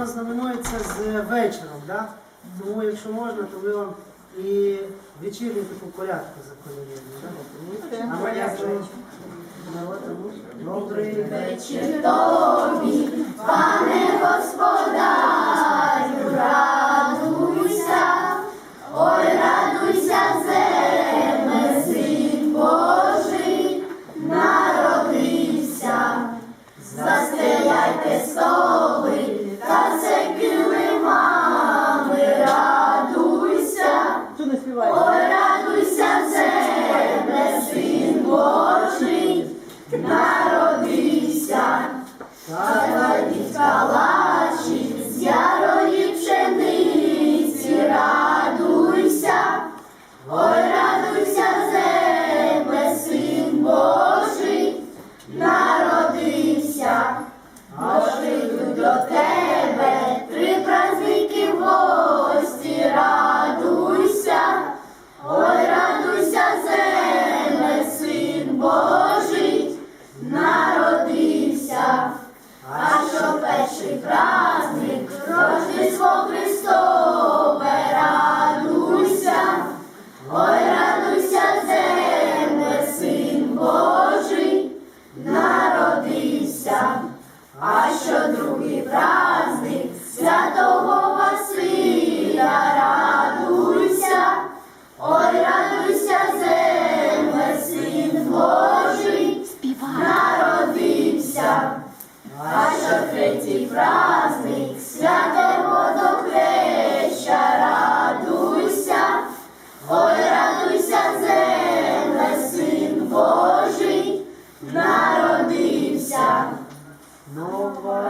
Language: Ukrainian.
вона знаменується з вечором. Да? Тому, якщо можна, то ви вам і вечірню таку порядку заколіємо. Добрий вечір тобі, пане господарю, радуйся, ой, радуйся, земле, син Божий, народився, застеляйте сто. Happy. Рождество радуйся, ой, радуйся, земле, син народився, а що другий праздник святого Василя, радуйся, ой, радуйся, земле, син народився, а що третій праздник святого. over.